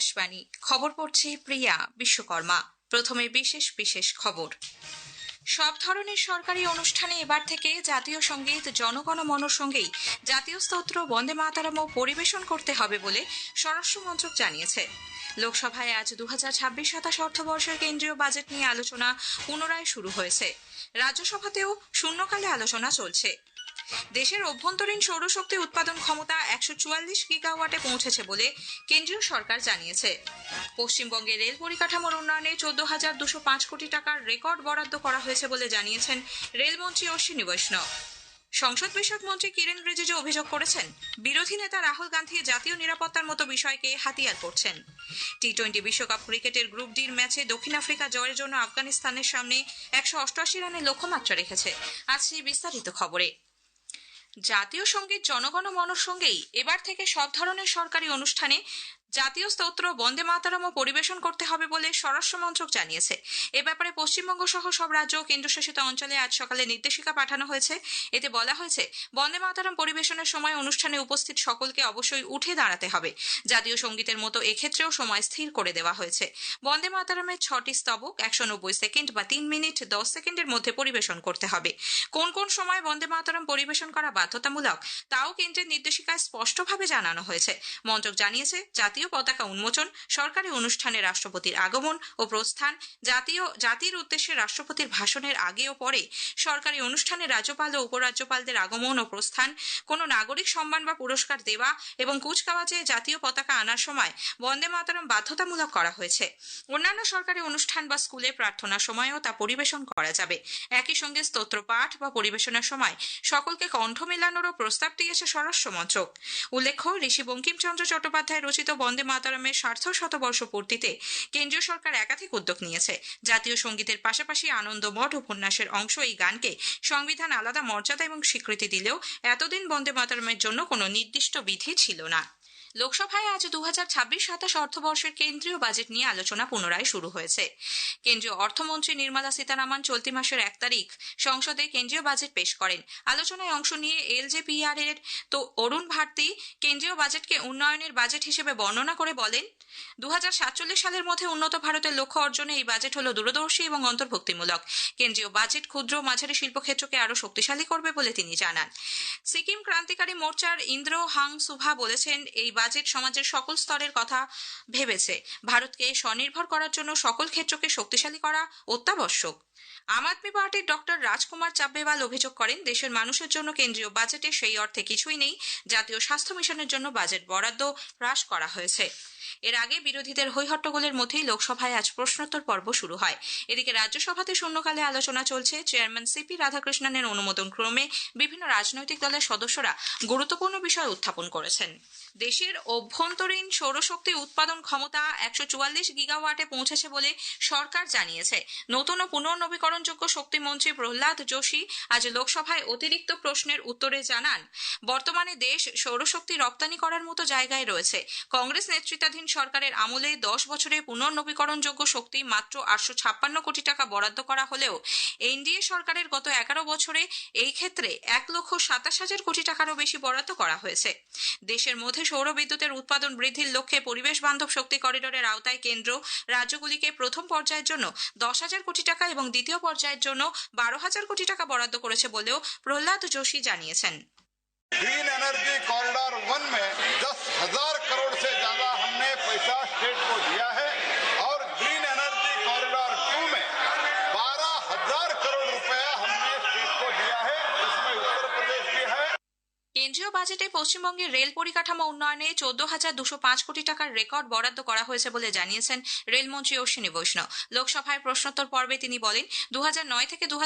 আকাশবাণী। খবর পড়ছি প্রিয়া বিশ্বকর্মা। প্রথমে বিশেষ বিশেষ খবর। সব ধরনের সরকারি অনুষ্ঠানে এবার থেকে জাতীয় সংগীত, জনগণ সঙ্গেই জাতীয় স্তোত্র, বন্দে মাতারামও পরিবেশন করতে হবে বলে স্বরাষ্ট্র মন্ত্রক জানিয়েছে। লোকসভায় আজ দু হাজার ছাব্বিশ সাতাশ অর্থবর্ষের কেন্দ্রীয় বাজেট নিয়ে আলোচনা পুনরায় শুরু হয়েছে। রাজ্যসভাতেও শূন্যকালে আলোচনা চলছে। দেশের অভ্যন্তরীণ সৌরশক্তি উৎপাদন ক্ষমতা একশো চুয়াল্লিশ গিগাওয়াটে পৌঁছেছে বলে কেন্দ্রীয় সরকার জানিয়েছে। পশ্চিমবঙ্গে রেল পরিকাঠামোর উন্নয়নে চোদ্দ হাজার দুশো পাঁচ কোটি টাকার রেকর্ড বরাদ্দ করা হয়েছে বলে জানিয়েছেন রেলমন্ত্রী অশ্বিনী বৈষ্ণব। সংসদ বিষয়ক মন্ত্রী কিরেন রিজিজু অভিযোগ করেছেন, বিরোধী নেতা রাহুল গান্ধী জাতীয় নিরাপত্তার মতো বিষয়কে হাতিয়ার করছেন। টি টোয়েন্টি বিশ্বকাপ ক্রিকেটের গ্রুপ ডির ম্যাচে দক্ষিণ আফ্রিকা জয়ের জন্য আফগানিস্তানের সামনে একশো অষ্টআশি রানের লক্ষ্যমাত্রা রেখেছে। আজ সেই বিস্তারিত খবরে। জাতীয় সংগীত জনগণ সঙ্গেই এবার থেকে সব ধরনের সরকারি অনুষ্ঠানে জাতীয় স্তোত্র বন্দে মাতারামও পরিবেশন করতে হবে বলে স্বরাষ্ট্র মন্ত্রক জানিয়েছে। এ ব্যাপারে পশ্চিমবঙ্গ সহ সব রাজ্য ও কেন্দ্রশাসিত অঞ্চলে আজ সকালে নির্দেশিকা পাঠানো হয়েছে। এতে বলা হয়েছে, বন্দে মাতারাম পরিবেশনের সময় অনুষ্ঠানে উপস্থিত সকলকে অবশ্যই উঠে দাঁড়াতে হবে। জাতীয় সঙ্গীতের মতো এক্ষেত্রেও সময় স্থির করে দেওয়া হয়েছে। বন্দে মাতারামের ছটি স্তবক একশো নব্বই সেকেন্ড বা তিন মিনিট দশ সেকেন্ডের মধ্যে পরিবেশন করতে হবে। কোন কোন সময় বন্দে মাতারাম পরিবেশন করা বাধ্যতামূলক, তাও কেন্দ্রের নির্দেশিকায় স্পষ্টভাবে জানানো হয়েছে। মন্ত্রক জানিয়েছে জাতীয় পতাকা উন্মোচন, সরকারি অনুষ্ঠানে রাষ্ট্রপতির আগমন ও প্রস্থান, জাতীয়, জাতির উদ্দেশ্যে রাষ্ট্রপতির ভাষণের আগে ও পরে সরকারি অনুষ্ঠানে রাজ্যপাল ও উপরাজ্যপালদের আগমন ও প্রস্থান, কোনো নাগরিক সম্মান বা পুরস্কার দেওয়া এবং কুচকাওয়াজে জাতীয় পতাকা আনার সময় বন্দে মাতরম বাধ্যতামূলক করা হয়েছে। অন্যান্য সরকারি অনুষ্ঠান বা স্কুলে প্রার্থনা সময়ও তা পরিবেশন করা যাবে। একই সঙ্গে স্তোত্র পাঠ বা পরিবেশনের সময় সকলকে কণ্ঠ মেলানোরও প্রস্তাব দিয়েছে স্বরাষ্ট্র মন্ত্রক উল্লেখ্য, ঋষি বঙ্কিমচন্দ্র চট্টোপাধ্যায় রচিত বন্দে মাতারামের সার্থ শতবর্ষ পূর্তিতে কেন্দ্রীয় সরকার একাধিক উদ্যোগ নিয়েছে। জাতীয় সঙ্গীতের পাশাপাশি আনন্দ মঠ উপন্যাসের অংশ এই গানকে সংবিধান আলাদা মর্যাদা এবং স্বীকৃতি দিলেও এতদিন বন্দে মাতারামের জন্য কোনো নির্দিষ্ট বিধি ছিল না। লোকসভায় আজ দু হাজার ছাব্বিশ সাতাশ অর্থবর্ষের কেন্দ্রীয় বাজেট নিয়ে আলোচনা পুনরায় শুরু হয়েছে। কেন্দ্রীয় অর্থমন্ত্রী নির্মলা সীতারামন চলতি মাসের এক তারিখ সংসদে কেন্দ্রীয় বাজেট পেশ করেন। আলোচনায় অংশ নিয়ে এলজেপিআর এর তো অরুণ ভারতী কেন্দ্রীয় বাজেটকে উন্নয়নের বাজেট হিসেবে বর্ণনা করে বলেন দু হাজার সাতচল্লিশ সালের মধ্যে উন্নত ভারতের লক্ষ্য অর্জনে এই বাজেট হল দূরদর্শী এবং অন্তর্ভুক্তিমূলক। কেন্দ্রীয় বাজেট ক্ষুদ্র মাঝারি শিল্পক্ষেত্রকে আরও শক্তিশালী করবে বলে তিনি জানান। সিকিম ক্রান্তিকারী মোর্চার ইন্দ্র হাং সুভা বলেছেন, এই বাজেট সমাজের সকল স্তরের কথা ভেবেছে। ভারতকে স্বনির্ভর করার জন্য সকল ক্ষেত্রকে শক্তিশালী করা অত্যাবশ্যক। আম আদমি পার্টির ডক্টর রাজকুমার চাব্বেওয়াল অভিযোগ করেন, দেশের মানুষের জন্য কেন্দ্রীয় বাজেটে সেই অর্থে কিছুই নেই, জাতীয় স্বাস্থ্য মিশনের জন্য বাজেট বরাদ্দ হ্রাস করা হয়েছে। এর আগে বিরোধীদের হৈহট্টগোলের মধ্যেই লোকসভায় আজ প্রশ্নোত্তর পর্ব শুরু হয়। এদিকে রাজ্যসভাতে শূন্যকালে আলোচনা চলছে, চেয়ারম্যান সিপি রাধাকৃষ্ণনের অনুমোদন ক্রমে বিভিন্ন রাজনৈতিক দলের সদস্যরা গুরুত্বপূর্ণ বিষয় উত্থাপন করেছেন। দেশের অভ্যন্তরীণ সৌরশক্তি উৎপাদন ক্ষমতা একশো চুয়াল্লিশ গিগাওয়াটে পৌঁছেছে বলে সরকার জানিয়েছে। নতুন ও পুনর্নবীকরণযোগ্য শক্তিমন্ত্রী প্রহ্লাদ যোশী আজ লোকসভায় অতিরিক্ত প্রশ্নের উত্তরে জানান, বর্তমানে দেশ সৌরশক্তি রপ্তানি করার মতো জায়গায় রয়েছে। কংগ্রেস নেতৃত্বাধীন সরকারের আমলে দশ বছরে পুনর্নবীকরণযোগ্য শক্তি মাত্র আটশো ছাপ্পান্ন কোটি টাকা বরাদ্দ করা হলেও এনডিএ সরকারের গত এগারো বছরে এই ক্ষেত্রে এক লক্ষ সাতাশ হাজার কোটি টাকারও বেশি বরাদ্দ করা হয়েছে। দেশের মধ্যে সৌর বিদ্যুতের উৎপাদন বৃদ্ধির লক্ষ্যে পরিবেশ বান্ধব শক্তি করিডোরের আওতায় কেন্দ্র। রাজ্যগুলিকে প্রথম পর্যায়ের জন্য দশ হাজার কোটি টাকা এবং দ্বিতীয় পর্যায়ের জন্য বারো হাজার কোটি টাকা বরাদ্দ করেছে বলেও প্রহ্লাদ যোশী জানিয়েছেন ग्रीन एनर्जी कॉरिडोर वन में दस हजार करोड़ से ज्यादा हमने पैसा स्टेट को दिया है और বাজেটে পশ্চিমবঙ্গের রেল পরিকাঠামো উন্নয়নে চোদ্দ হাজার দুশো পাঁচ কোটি টাকার রেকর্ড বরাদ্দ করা হয়েছে বলে জানিয়েছেন রেলমন্ত্রী অশ্বিনী বৈষ্ণব। লোকসভায় প্রশ্নোত্তর পর্বে তিনি বলেন দু থেকে দু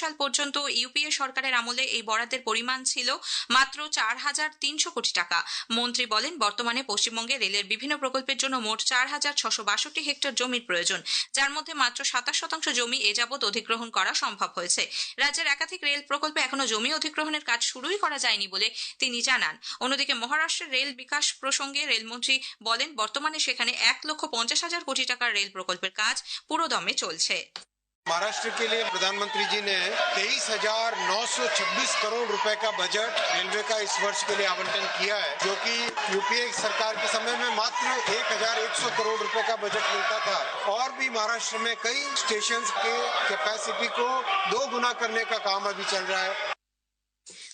সাল পর্যন্ত ইউপিএ সরকারের আমলে এই বরাদ্দের পরিমাণ ছিল মাত্র চার হাজার তিনশো কোটি টাকা। মন্ত্রী বলেন, বর্তমানে পশ্চিমবঙ্গে রেলের বিভিন্ন প্রকল্পের জন্য মোট চার হাজার ছশো বাষট্টি হেক্টর জমির প্রয়োজন, যার মধ্যে মাত্র সাতাশ শতাংশ জমি এ যাবৎ অধিগ্রহণ করা সম্ভব হয়েছে। রাজ্যের একাধিক রেল প্রকল্পে এখনও জমি অধিগ্রহণের কাজ শুরুই করা যায়নি বলে তিনি জানান অন্যদিকে মহারাষ্ট্রের রেল বিকাশ প্রসঙ্গে রেলমন্ত্রী বলেন বর্তমানে সেখানে এক লক্ষ পঞ্চাশ হাজার কোটি টাকার রেল প্রকল্পের কাজ পুরোদমে চলছে महाराष्ट्र के लिए प्रधानमंत्री जी ने तेईस हजार नौ सौ छब्बीस करोड़ रुपए का बजट रेलवे का इस वर्ष के लिए आवंटन किया है जो कि यूपीए सरकार के समय में मात्र एक हजार एक सौ करोड़ रुपए का बजट मिलता था और भी महाराष्ट्र में कई स्टेशन के कैपेसिटी को दो गुना करने का काम अभी चल रहा है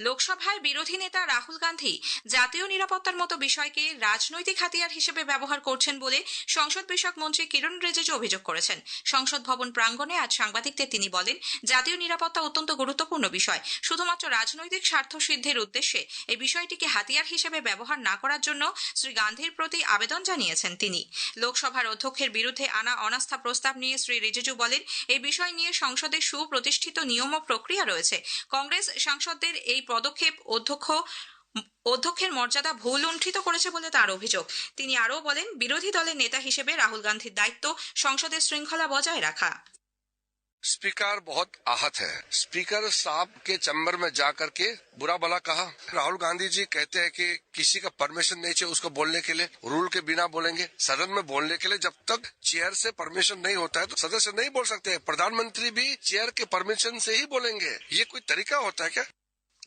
লোকসভায় বিরোধী নেতা রাহুল গান্ধী জাতীয় নিরাপত্তার মতো বিষয়কে রাজনৈতিক হাতিয়ার হিসেবে ব্যবহার করছেন বলে সংসদ বিষয়ক মন্ত্রী কিরণ রিজিজু অভিযোগ করেছেন। সংসদ ভবন প্রাঙ্গণে আজ সাংবাদিকদের তিনি বলেন, জাতীয় নিরাপত্তা অত্যন্ত গুরুত্বপূর্ণ বিষয়। শুধুমাত্র রাজনৈতিক স্বার্থ সিদ্ধির উদ্দেশ্যে এই বিষয়টিকে হাতিয়ার হিসেবে ব্যবহার না করার জন্য শ্রী গান্ধীর প্রতি আবেদন জানিয়েছেন তিনি। লোকসভার অধ্যক্ষের বিরুদ্ধে আনা অনাস্থা প্রস্তাব নিয়ে শ্রী রিজিজু বলেন এই বিষয় নিয়ে সংসদে সুপ্রতিষ্ঠিত নিয়ম ও প্রক্রিয়া রয়েছে। কংগ্রেস সাংসদদের এই পদক্ষেপ অধ্যক্ষ অধ্যক্ষের মর্যাদা ভুল লুণ্ঠিত করেছে বলে তার অভিযোগ তিনি আরও বলেন বিরোধী দলের নেতা হিসেবে রাহুল গান্ধীর দায়িত্ব সংসদের শৃঙ্খলা বজায় রাখা स्पीकर बहुत आहत है स्पीकर साहब के चैम्बर में जा करके बुरा भला कहा राहुल गांधी जी कहते हैं कि किसी का परमिशन नहीं चाहिए उसको बोलने के लिए रूल के बिना बोलेंगे सदन में बोलने के लिए जब तक चेयर से परमिशन नहीं होता है तो सदस्य नहीं बोल सकते प्रधानमंत्री भी चेयर के परमिशन से ही बोलेंगे ये कोई तरीका होता है क्या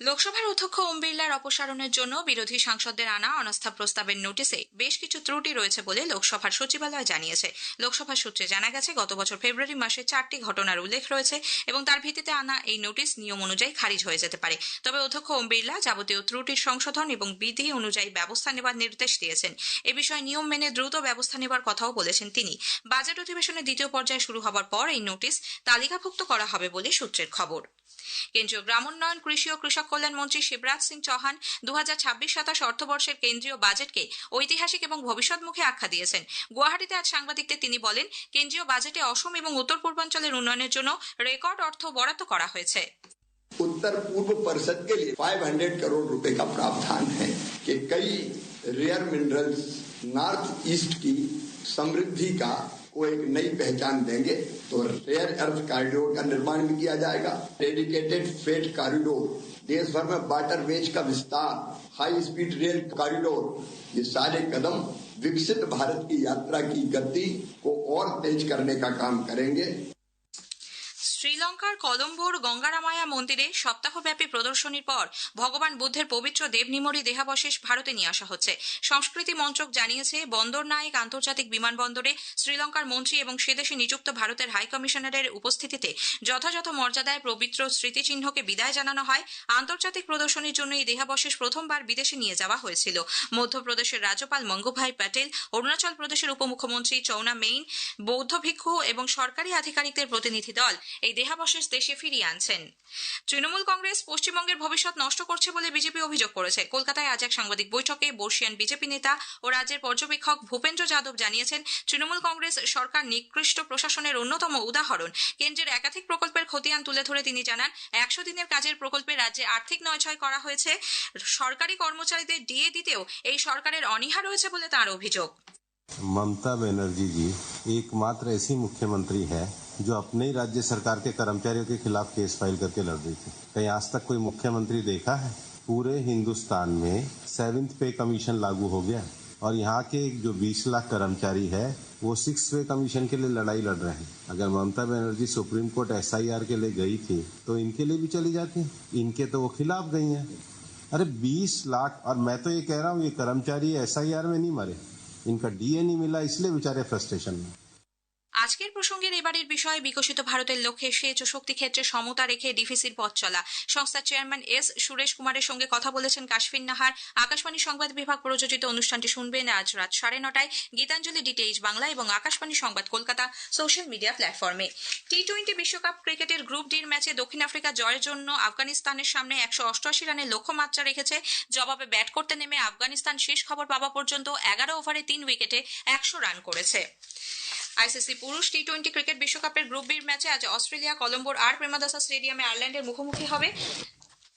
লোকসভার অধ্যক্ষ ওম বিড়লার অপসারণের জন্য বিরোধী সাংসদদের আনা অনাস্থা প্রস্তাবের নোটিশে বেশ কিছু ত্রুটি রয়েছে বলে লোকসভার সচিবালয় জানিয়েছে। লোকসভা সূত্রে জানা গেছে, গত বছর ফেব্রুয়ারি মাসে চারটি ঘটনার উল্লেখ রয়েছে এবং তার ভিত্তিতে আনা এই নোটিশ নিয়ম অনুযায়ী খারিজ হয়ে যেতে পারে। তবে অধ্যক্ষ ওম বিড়লা যাবতীয় ত্রুটির সংশোধন এবং বিধি অনুযায়ী ব্যবস্থা নেবার নির্দেশ দিয়েছেন। এ বিষয়ে নিয়ম মেনে দ্রুত ব্যবস্থা নেবার কথাও বলেছেন তিনি। বাজেট অধিবেশনের দ্বিতীয় পর্যায়ে শুরু হবার পর এই নোটিশ তালিকাভুক্ত করা হবে বলে সূত্রের খবর। কেন্দ্রীয় গ্রামোন্নয়ন কৃষি ও কৃষক কল্যাণ মন্ত্রী শিবরাজ সিং চৌহান দু হাজার ছাব্বিশ সাতাশ অর্থবর্ষের কেন্দ্রীয় বাজেটকে ঐতিহাসিক এবং ভবিষ্যৎমুখী আখ্যা দিয়েছেন গুয়াহাটিতে আজ সাংবাদিকদের তিনি বলেন কেন্দ্রীয় বাজেটে অসম এবং উত্তর পূর্বাঞ্চলের উন্নয়নের জন্য রেকর্ড অর্থ বরাদ্দ করা হয়েছে उत्तर पूर्व परिषद के लिए 500 करोड़ रुपए का प्रावधान है कि कई रेयर मिनरल्स नॉर्थ ईस्ट की समृद्धि का को एक नई पहचान देंगे तो रेयर अर्थ कॉरिडोर का निर्माण भी किया जाएगा। डेडिकेटेड फेट कॉरिडोर देश भर में वाटर वेज का विस्तार। हाई स्पीड रेल कॉरिडोर ये सारे कदम विकसित भारत की यात्रा की गति को और तेज करने का काम करेंगे। শ্রীলঙ্কার কলম্বোর গঙ্গারামায়া মন্দিরে সপ্তাহব্যাপী প্রদর্শনীর পর ভগবান বুদ্ধের পবিত্র দেবনিমরি দেহাবশেষ ভারতে নিয়ে আসা হচ্ছে। সংস্কৃতি মন্ত্রক জানিয়েছে, বন্দর নায়ক আন্তর্জাতিক বিমানবন্দরে শ্রীলঙ্কার মন্ত্রী এবং সেদেশে নিযুক্ত ভারতের হাইকমিশনারের উপস্থিতিতে যথাযথ মর্যাদায় পবিত্র স্মৃতিচিহ্নকে বিদায় জানানো হয়। আন্তর্জাতিক প্রদর্শনীর জন্য এই দেহাবশেষ প্রথমবার বিদেশে নিয়ে যাওয়া হয়েছিল। মধ্যপ্রদেশের রাজ্যপাল মঙ্গুভাই প্যাটেল, অরুণাচল প্রদেশের উপমুখ্যমন্ত্রী চৌনা মেইন, বৌদ্ধ ভিক্ষু এবং সরকারি আধিকারিকদের প্রতিনিধি দল এই দেহাবশেষ দেশে ফিরিয়ে আনছেন। তৃণমূল কংগ্রেস পশ্চিমবঙ্গের ভবিষ্যৎ নষ্ট করছে বলে বিজেপি অভিযোগ করেছে। কলকাতায় আজ এক সাংবাদিক বৈঠকে বর্ষিয়ান বিজেপি নেতা ও রাজ্যের পর্যবেক্ষক ভূপেন্দ্র যাদব জানিয়েছেন, তৃণমূল কংগ্রেস সরকার নিকৃষ্ট প্রশাসনের অন্যতম উদাহরণ। কেন্দ্রের একাধিক প্রকল্পের খতিয়ান তুলে ধরে তিনি জানান, একশো দিনের কাজের প্রকল্পে রাজ্যে আর্থিক নয়ছয় করা হয়েছে। সরকারি কর্মচারীদের ডিএ দিতেও এই সরকারের অনীহা রয়েছে বলে তার অভিযোগ। ममता बनर्जी जी, एकमात्र ऐसी मुख्यमंत्री है जो अपने ही राज्य सरकार के कर्मचारियों के खिलाफ केस फ़ाइल करके लड़ रही थी। कहीं आज तक कोई मुख्यमंत्री देखा है? पूरे हिंदुस्तान में सेवेंथ पे कमीशन लागू हो गया और यहाँ के जो 20 लाख कर्मचारी है, वो सिक्स पे कमीशन के लिए लड़ाई लड़ रहे हैं। अगर Mamata Banerjee Supreme Court SIR के लिए गई थी तो इनके लिए भी चली जाती इनके तो वो खिलाफ गई हैं। अरे 20 लाख, और मैं तो ये कह रहा हूँ, ये कर्मचारी एसआईआर में नहीं मरे। इनका डीएनए मिला इसलिए बेचारे फ्रस्ट्रेशन में। আজকের প্রসঙ্গের এবারের বিষয় বিকশিত ভারতের লক্ষ্যে সেচ ও শক্তি ক্ষেত্রে সমতা রেখে ডিফিসির পথ চলা। সংস্থার চেয়ারম্যান এস সুরেশ কুমারের সঙ্গে কথা বলেছেন কাশফিন নাহার। আকাশবাণী সংবাদ বিভাগ প্রযোজিত অনুষ্ঠানটি শুনবেন আজ রাত সাড়ে নটায়। গীতাঞ্জলি ডিটিএইচ বাংলা এবং আকাশবাণী সংবাদ কলকাতা, সোশ্যাল মিডিয়া প্ল্যাটফর্মে। টি টোয়েন্টি বিশ্বকাপ ক্রিকেটের গ্রুপ ডির ম্যাচে দক্ষিণ আফ্রিকা জয়ের জন্য আফগানিস্তানের সামনে একশো অষ্টআশি রানের লক্ষ্যমাত্রা রেখেছে। জবাবে ব্যাট করতে নেমে আফগানিস্তান শেষ খবর পাওয়া পর্যন্ত এগারো ওভারে তিন উইকেটে একশো রান করেছে। আইসিসি পুরুষ টি টোয়েন্টি ক্রিকেট বিশ্বকাপের গ্রুপ বির ম্যাচে আজ অস্ট্রেলিয়া কলম্বোর আর প্রেমাদাসা স্টেডিয়ামে আয়ারল্যান্ডের মুখোমুখি হবে।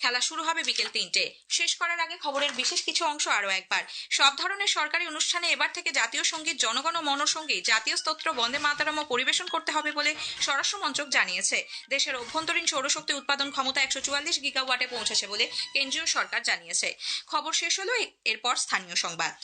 খেলা শুরু হবে বিকেল তিনটে। শেষ করার আগে খবরের বিশেষ কিছু অংশ আরও একবার। সব ধরনের সরকারি অনুষ্ঠানে এবার থেকে জাতীয় সংগীত, জনগণ মনর সঙ্গে জাতীয় স্তোত্র, বন্দে মাতারামও পরিবেশন করতে হবে বলে স্বরাষ্ট্র মন্ত্রক জানিয়েছে। দেশের অভ্যন্তরীণ সৌরশক্তি উৎপাদন ক্ষমতা একশো চুয়াল্লিশ গিগাওয়াটে পৌঁছেছে বলে কেন্দ্রীয় সরকার জানিয়েছে। খবর শেষ হলো এরপর স্থানীয় সংবাদ।